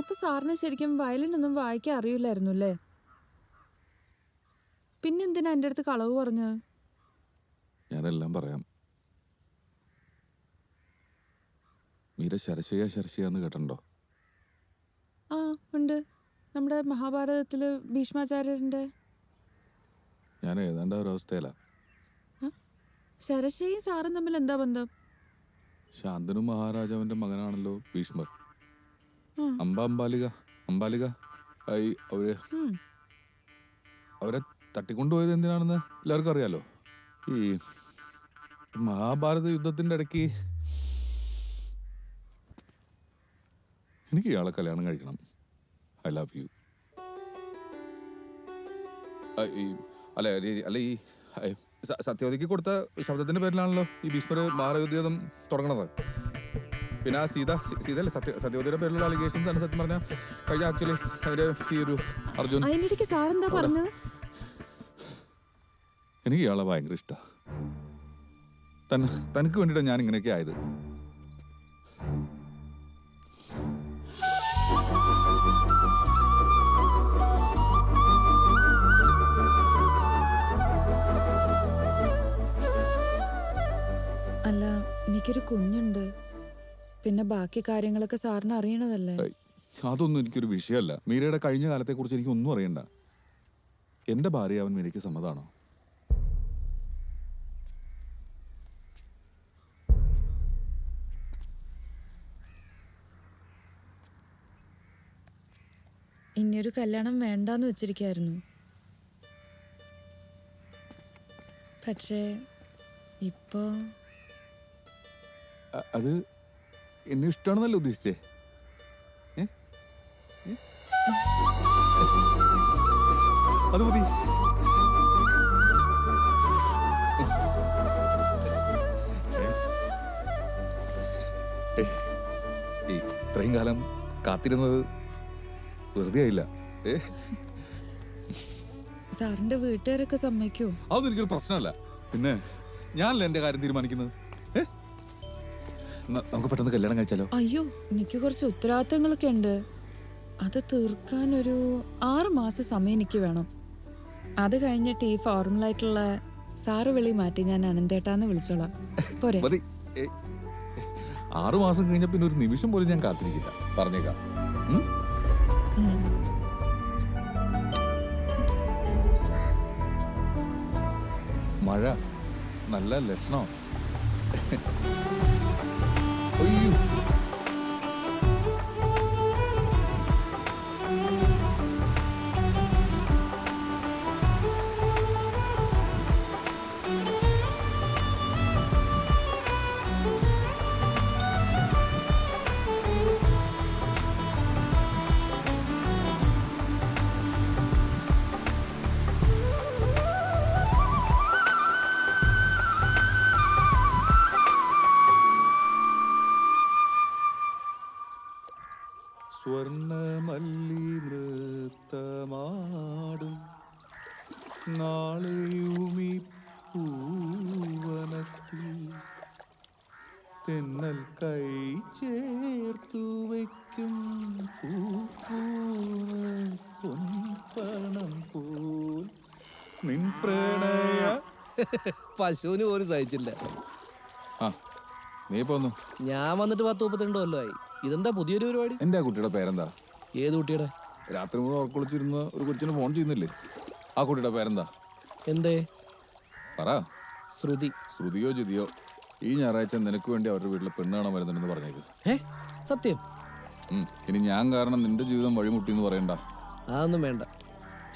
അപ്പൊ സാറിന് ശരിക്കും വയലിൻ ഒന്നും വായിക്കാൻ അറിയില്ലായിരുന്നു അല്ലേ പിന്നെന്തിനാ എന്റെ അടുത്ത് കളവ് പറഞ്ഞത് ഞാനെല്ലാം പറയാം. മീര ശരശയ ശരശയാന്ന് കേട്ടിട്ടുണ്ടോ? ആ ഉണ്ട്. നമ്മുടെ മഹാഭാരതത്തിൽ ഭീഷ്മാചാര്യന്റെ ഞാൻ ഏതാണ്ട് ആ അവസ്ഥയിലാ. ശരശയും സാറും തമ്മിൽ എന്താ ബന്ധം? ശാന്തനു മഹാരാജാവിന്റെ മകനാണല്ലോ ഭീഷ്മർ. അമ്പ അമ്പാലിക അമ്പാലിക ആയി അവർ അവരെ തട്ടിക്കൊണ്ടുപോയത് എന്തിനാണെന്ന് എല്ലാവർക്കും അറിയാലോ? ഈ മഹാഭാരത യുദ്ധത്തിന്റെ ഇടയ്ക്ക് എനിക്ക് ഇയാളെ കല്യാണം കഴിക്കണം. I love you. അല്ല അല്ല ഈ ഐ, സത്യവതിക്ക് കൊടുത്ത ശബ്ദത്തിന്റെ പേരിലാണല്ലോ ഈ ഭീഷ്മര് മഹാരയുദ്ധം തുടങ്ങണത്. പിന്നെ ആ സീത സീതയല്ലേ സത്യ സത്യവതിയുടെ പേരിലുള്ള അലിഗേഷൻസ് ആണ് സത്യം പറഞ്ഞാൽ കഴിഞ്ഞ ആക്ച്വലി അവർ ഈ ഒരു അർജുൻ അതിനിടയ്ക്ക് സാറെന്താ പറഞ്ഞത്? എനിക്ക് ഇയാളെ ഭയങ്കര ഇഷ്ടമാണ് തൻ തനിക്ക് വേണ്ടിയിട്ടാണ് ഞാൻ ഇങ്ങനെയൊക്കെ ആയത്. അല്ല എനിക്കൊരു കുഞ്ഞുണ്ട്. പിന്നെ ബാക്കി കാര്യങ്ങളൊക്കെ സാറിന് അറിയണതല്ലേ? ഏയ്, അതൊന്നും എനിക്കൊരു വിഷയമല്ല. മീരയുടെ കഴിഞ്ഞ കാലത്തെ കുറിച്ച് എനിക്ക് ഒന്നും അറിയണ്ട. എന്റെ ഭാര്യ അവൻ മീരയ്ക്ക് സമ്മതാണോ? ഇനിയൊരു കല്യാണം വേണ്ടാന്ന് വെച്ചിരിക്കായിരുന്നു. പക്ഷേ ഇപ്പോ അ- അത് എന്നെ ഇഷ്ടമാണെന്നല്ലേ ഉദ്ദേശിച്ചേ? അത് മതി. ഇത്രയും കാലം കാത്തിരുന്നത് വെറുതെ ആയില്ല. സാറിന്റെ വീട്ടുകാരൊക്കെ സമ്മതിക്കോ അതൊന്നും എനിക്കൊരു പ്രശ്നമല്ല. പിന്നെ ഞാനല്ല എന്റെ കാര്യം തീരുമാനിക്കുന്നത്? നമുക്ക് പെട്ടെന്ന് കല്യാണം കഴിച്ചാലോ? അയ്യോ എനിക്ക് കുറച്ച് ഉത്തരവാദിത്തങ്ങളൊക്കെ ഉണ്ട്. അത് തീർക്കാൻ ഒരു ആറ് മാസം സമയം എനിക്ക് വേണം. അത് കഴിഞ്ഞിട്ട് ഈ ഫോർമൽ ആയിട്ടുള്ള സാറ് വിളി മാറ്റി ഞാൻ അനന്തേട്ടാന്ന് വിളിച്ചോളാം. പോരെ. മതി. ആറു മാസം കഴിഞ്ഞ പിന്നെ ഒരു നിമിഷം പോലും ഞാൻ കാത്തിരിക്കില്ല. പറഞ്ഞേക്കാം. ഉം? മഴ. നല്ല ലക്ഷണം? സ്വർണമല്ലി നൃത്തമാടും. നാളെയുമി പൂവനത്തിൽ തെന്നൽ കൈ ചേർത്തു വയ്ക്കും പൊൻപണം പോൽ നിൻ പ്രണയ പശുവിന് പോലും സഹിച്ചില്ല. ആ നീ പോന്നു. ഞാൻ വന്നിട്ട് പത്ത് മുപ്പത്തിരണ്ട് കൊല്ലമായി ഇതെന്താ പുതിയൊരു പരിപാടി? എന്റെ ആ കുട്ടിയുടെ പേരെന്താ? ഏത് കുട്ടിയുടെ? രാത്രി മുഴുവൻ ഉറക്കൊളിച്ചിരുന്ന് ഒരു കൊച്ചിന് ഫോൺ ചെയ്യുന്നില്ലേ? ആ കുട്ടിയുടെ പേരെന്താ? എന്തേ? പറ. ശ്രുതി. ശ്രുതിയോ ജിതിയോ ഈ ഞായറാഴ്ച നിനക്ക് വേണ്ടി അവരുടെ വീട്ടിലെ പെണ്ണ് കാണാൻ വരുന്നുണ്ടെന്ന് പറഞ്ഞേക്ക്. ഏ സത്യം? ഉം. ഇനി ഞാൻ കാരണം നിന്റെ ജീവിതം വഴിമുട്ടി എന്ന് പറയണ്ട. അതൊന്നും വേണ്ട.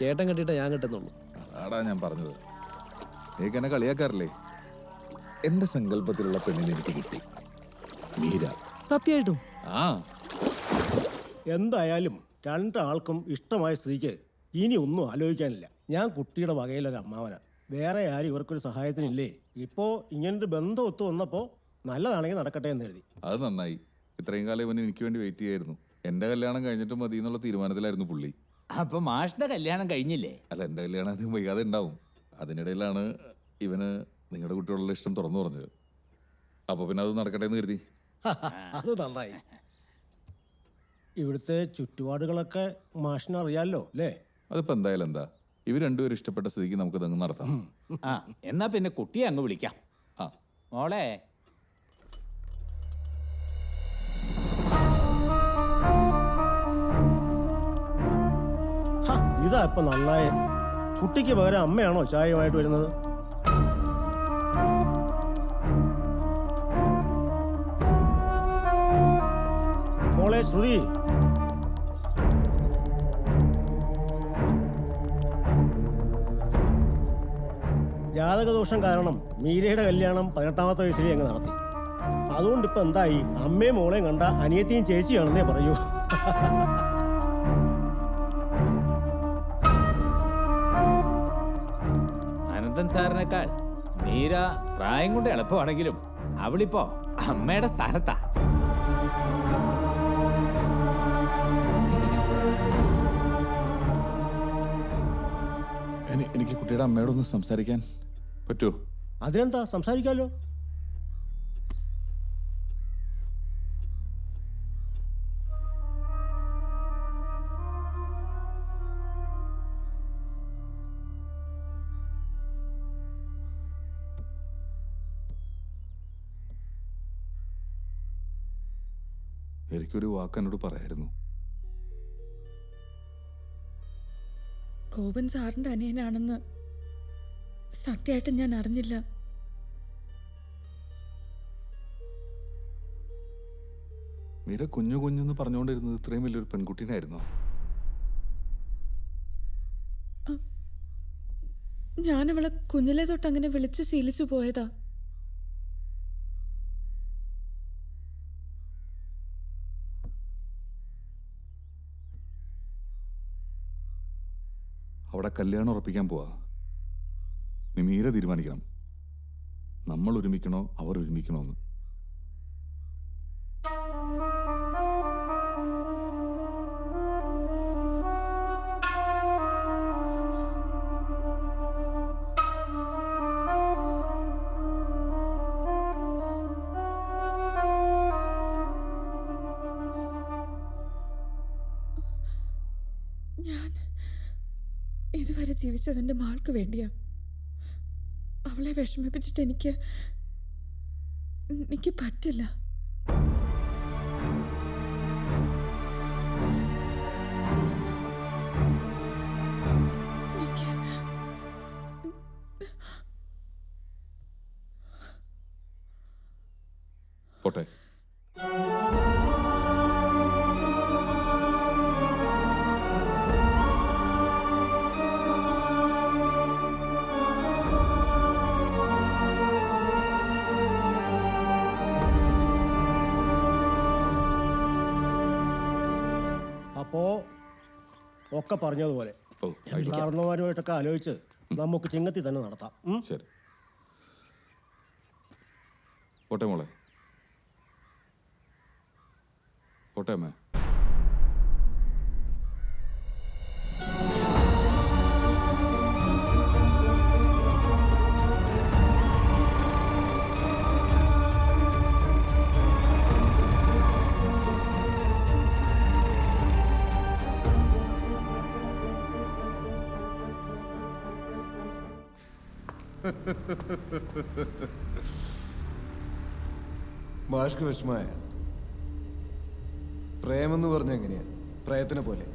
ചേട്ടൻ കെട്ടിയിട്ടേ ഞാൻ കെട്ടുന്നുള്ളൂ. അതാടാ ഞാൻ പറഞ്ഞത്. നീക്ക് എന്നെ കളിയാക്കാറില്ലേ? എന്റെ സങ്കല്പത്തിലുള്ള പെണ്ണിനെ എനിക്ക് കിട്ടി. മീര. സത്യമായിട്ടും ആ. എന്തായാലും രണ്ടാൾക്കും ഇഷ്ടമായ സ്ത്രീക്ക് ഇനി ഒന്നും ആലോചിക്കാനില്ല. ഞാൻ കുട്ടിയുടെ വകയിലൊരു അമ്മാവന. വേറെ ആരും ഇവർക്കൊരു സഹായത്തിനില്ലേ? ഇപ്പോൾ ഇങ്ങനൊരു ബന്ധം ഒത്തു വന്നപ്പോൾ നല്ലതാണെങ്കിൽ നടക്കട്ടെ എന്ന് കരുതി. അത് നന്നായി. ഇത്രയും കാലം ഇവൻ എനിക്ക് വേണ്ടി വെയിറ്റ് ചെയ്യായിരുന്നു. എന്റെ കല്യാണം കഴിഞ്ഞിട്ട് മതി എന്നുള്ള തീരുമാനത്തിലായിരുന്നു പുള്ളി. അപ്പൊ മാഷിന്റെ കല്യാണം കഴിഞ്ഞില്ലേ? അല്ല എന്റെ കല്യാണം അധികം വൈകാതെ ഉണ്ടാവും അതിനിടയിലാണ് ഇവന് നിങ്ങളുടെ കുട്ടിയോടുള്ള ഇഷ്ടം തുറന്നു പറഞ്ഞത്. അപ്പൊ പിന്നെ അത് നടക്കട്ടെ എന്ന് കരുതി. അത് നന്നായി. ഇവിടുത്തെ ചുറ്റുപാടുകളൊക്കെ മാഷിന് അറിയാലോ അല്ലേ? അതിപ്പോ എന്തായാലും എന്താ? ഇവർ രണ്ടുപേരും ഇഷ്ടപ്പെട്ട സ്ഥിതിക്ക് നമുക്ക് ഇതങ്ങ് നടത്താം. ആ എന്നാ പിന്നെ കുട്ടിയെ അങ്ങ് വിളിക്കാം. ആ. മോളെ. ഹ, ഇതാ ഇപ്പൊ നന്നായി. കുട്ടിക്ക് പകരം അമ്മയാണോ ചായയുമായിട്ട് വരുന്നത്? ശ്രുതി ജാതകദോഷം കാരണം മീരയുടെ കല്യാണം പതിനെട്ടാമത്തെ വയസ്സിൽ അങ്ങ് നടത്തി. അതുകൊണ്ട് ഇപ്പൊ എന്തായി? അമ്മയും മോളെയും കണ്ട അനിയത്തിയും ചേച്ചിയാണെന്നേ പറയൂ. അനന്തൻ സാറിനേക്കാൾ മീര പ്രായം കൊണ്ട് എളുപ്പമാണെങ്കിലും അവളിപ്പോ അമ്മയുടെ സ്ഥാനത്താ. എനി- എനിക്ക് കുട്ടിയുടെ അമ്മയോടൊന്ന് സംസാരിക്കാൻ പറ്റുമോ അതിനെന്താ സംസാരിക്കാലോ? എനിക്കൊരു വാക്ക് എന്നോട് പറയായിരുന്നു. കോപൻ സാറിന്റെ അനിയനാണെന്ന് സത്യമായിട്ട് ഞാൻ അറിഞ്ഞില്ല. മീര കുഞ്ഞു കുഞ്ഞെന്ന് പറഞ്ഞുകൊണ്ടിരുന്നത് ഇത്രയും വലിയൊരു പെൺകുട്ടീനായിരുന്നു? ഞാനവളെ കുഞ്ഞിലെ തൊട്ട് അങ്ങനെ വിളിച്ച് ശീലിച്ചു പോയതാ. അവിടെ കല്യാണം ഉറപ്പിക്കാൻ പോവാ. നീ തീരുമാനിക്കണം. നമ്മൾ ഒരുമിക്കണോ അവർ ഒരുമിക്കണോ എന്ന്. ജീവിച്ചത് എന്റെ മാൾക്ക് വേണ്ടിയാ. അവളെ വിഷമിപ്പിച്ചിട്ട് എനിക്ക് എനിക്ക് പറ്റില്ല. പോട്ടെ. അപ്പോ ഒക്കെ പറഞ്ഞതുപോലെ. ഓ ആയിക്കോട്ടെ. കാരണവന്മാരുമായിട്ടൊക്കെ ആലോചിച്ച് നമുക്ക് ചിങ്ങത്തി തന്നെ നടത്താം. ഉം? ശരി. പോട്ടെ മോളെ. പോട്ടെ അമ്മേ. മാഷ്ക്ക് വിഷമായ പ്രേമെന്ന് പറഞ്ഞ എങ്ങനെയാ? പ്രയത്തിനെ പോലെ.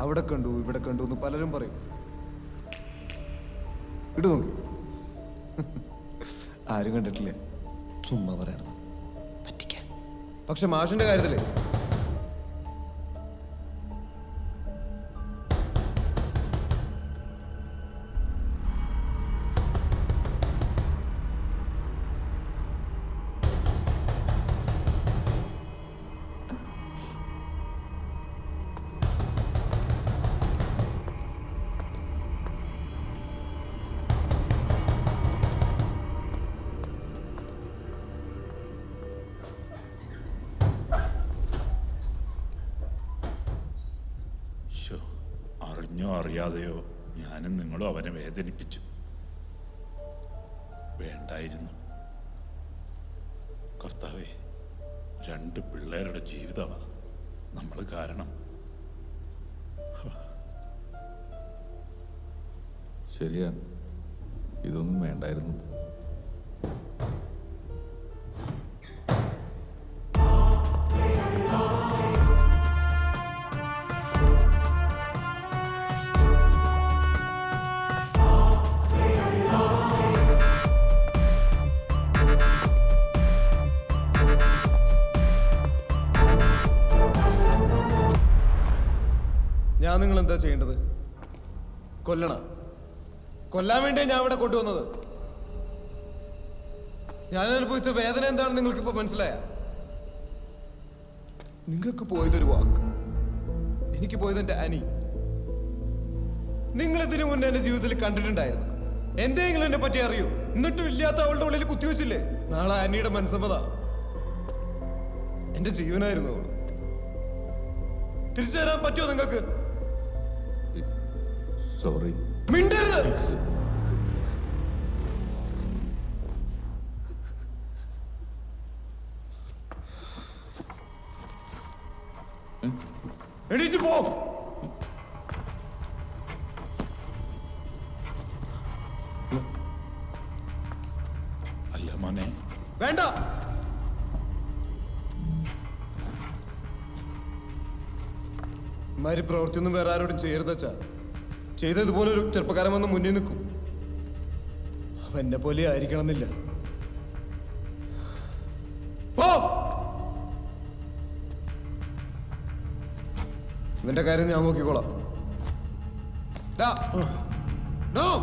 അവിടെ കണ്ടു ഇവിടെ കണ്ടു എന്ന് പലരും പറയും. ഇടു നോക്കി. ആരും കണ്ടിട്ടില്ല? ചുമ്മാ പറയണത് പറ്റിക്ക പക്ഷെ മാഷിന്റെ കാര്യത്തിലേ അറിഞ്ഞോ അറിയാതെയോ ഞാനും നിങ്ങളും അവനെ വേദനിപ്പിച്ചു. വേണ്ടായിരുന്നു. കർത്താവേ രണ്ട് പിള്ളേരുടെ ജീവിതമാണ് നമ്മൾ കാരണം. ശരിയാ ഇതൊന്നും വേണ്ടായിരുന്നു. എന്താ ചെയ്യേണ്ടത്? കൊല്ലണ? കൊല്ലാൻ വേണ്ടി ഞാൻ ഇവിടെ കൊണ്ടുവന്നത്. ഞാൻ അനുഭവിച്ച വേദന എന്താണെന്ന് നിങ്ങൾക്ക് ഇപ്പൊ മനസ്സിലായ? നിങ്ങൾക്ക് പോയതൊരു വാക്ക്. എനിക്ക് പോയത് എന്റെ അനി. നിങ്ങൾ ഇതിനു മുന്നേ എന്റെ ജീവിതത്തിൽ കണ്ടിട്ടുണ്ടായിരുന്നു. എന്തെങ്കിലും എന്നെ പറ്റി അറിയൂ? എന്നിട്ടും ഇല്ലാത്ത അവളുടെ ഉള്ളിൽ കുത്തിവെച്ചില്ലേ നാളെ അനിയുടെ മനസ്സമ്മത. എന്റെ ജീവനായിരുന്നു തിരിച്ചു തരാൻ പറ്റുമോ നിങ്ങൾക്ക്? സോറി മിണ്ടരുത്. എണീറ്റ് പോ. അല്ല മോനെ. വേണ്ട. ഇമാരി പ്രവൃത്തിയൊന്നും വേറെ ആരോടും ചെയ്യരുത് വെച്ചാ ചെയ്തതുപോലെ ഒരു ചെറുപ്പക്കാരൻ വന്ന് മുന്നിൽ നിൽക്കും. അവൻ എന്നെ പോലെ ആയിരിക്കണം എന്നില്ല ഇവന്റെ കാര്യം ഞാൻ നോക്കിക്കോളാം. Oh.